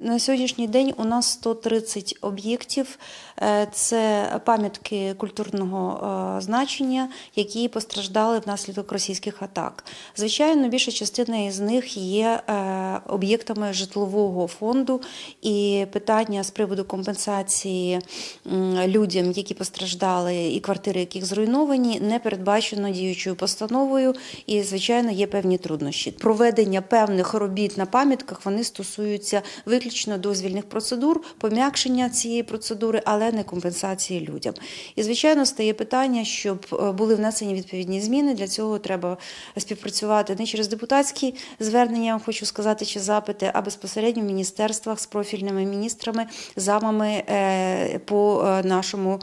На сьогоднішній день у нас 130 об'єктів. Е, Це пам'ятки культурного е, значення, які постраждали внаслідок російських атак. Звичайно, більша частина із них є е, об'єктами житлового фонду, і питання з приводу компенсації людям, які постраждали, і квартири, яких зруйновані, не передбачено діючою постановою. І, звичайно, є певні труднощі. Проведення певних робіт на пам'ятках вони стосуються виключно дозвільних процедур, пом'якшення цієї процедури, але не компенсації людям. І, звичайно, стає питання, щоб е, були внесені відповідні зміни. Для цього треба співпрацювати не через депутатські звернення, хочу сказати, чи запити, а безпосередньо в міністерствах з профільними міністрами, замами е, по е, нашому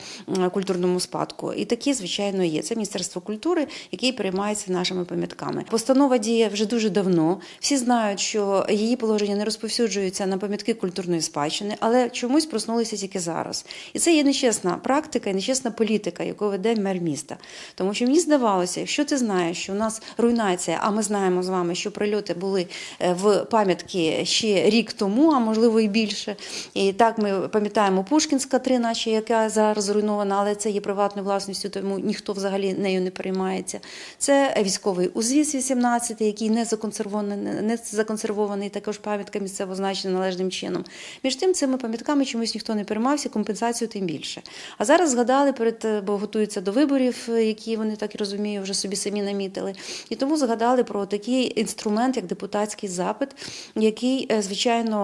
культурному спадку. І такі, звичайно, є. Це Міністерство культури, яке переймається нашими пам'ятками. Постанова діє вже дуже давно. Всі знають, що її положення не розповсюджуються на пам'ятки культурної спадщини, але чомусь проснулися тільки зараз. І це є нечесна практика і нечесна політика, яку веде мер міста. Тому що мені здавалося, якщо ти знаєш, що у нас руйнація, а ми знаємо з вами, що прильоти були е, в пам'ятки ще рік тому, а можливо і більше. І так ми пам'ятаємо Пушкінська 3, наче яка зараз зруйнована, але це є приватною власністю, тому ніхто взагалі нею не переймається. Це військовий узвіз 18, який не законсервований, не законсервований також пам'ятка місцевого значення належним чином. Між тим, цими пам'ятками чомусь ніхто не переймався, компенсацію тим більше. А зараз згадали перед, е, бо готуються до виборів, е, які вони так і розумію, вже собі самі намітили. І тому згадали про такий інструмент, як депутатський запит, який, е, звичайно,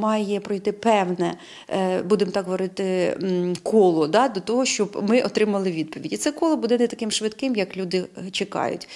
має пройти певне, будемо так говорити, коло да, до того, щоб ми отримали відповідь. І це коло буде не таким швидким, як люди чекають.